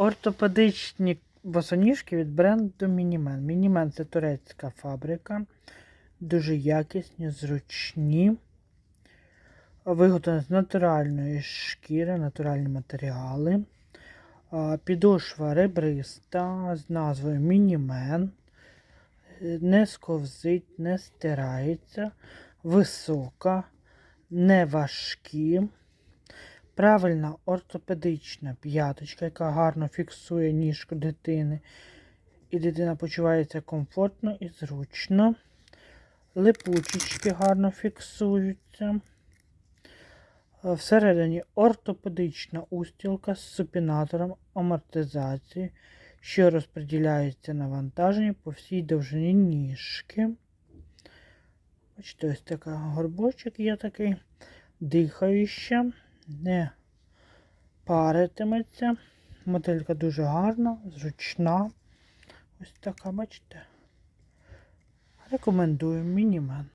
Ортопедичні босоніжки від бренду Мінімен. Мінімен це турецька фабрика. Дуже якісні, зручні. Виготовлені з натуральної шкіри, натуральні матеріали. Підошва ребриста з назвою Мінімен. Не сковзить, не стирається, висока, не важкі. Правильна ортопедична п'яточка, яка гарно фіксує ніжку дитини. І дитина почувається комфортно і зручно. Липучечки гарно фіксуються. Е, Всередині ортопедична устілка з супінатором амортизації, що розподіляється навантаження по всій довжині ніжки. Бачите, ось така горбочок є такий, дихаюча, не паритиметься. Моделька дуже гарна, зручна. Ось така, бачите. Рекомендую мінімен.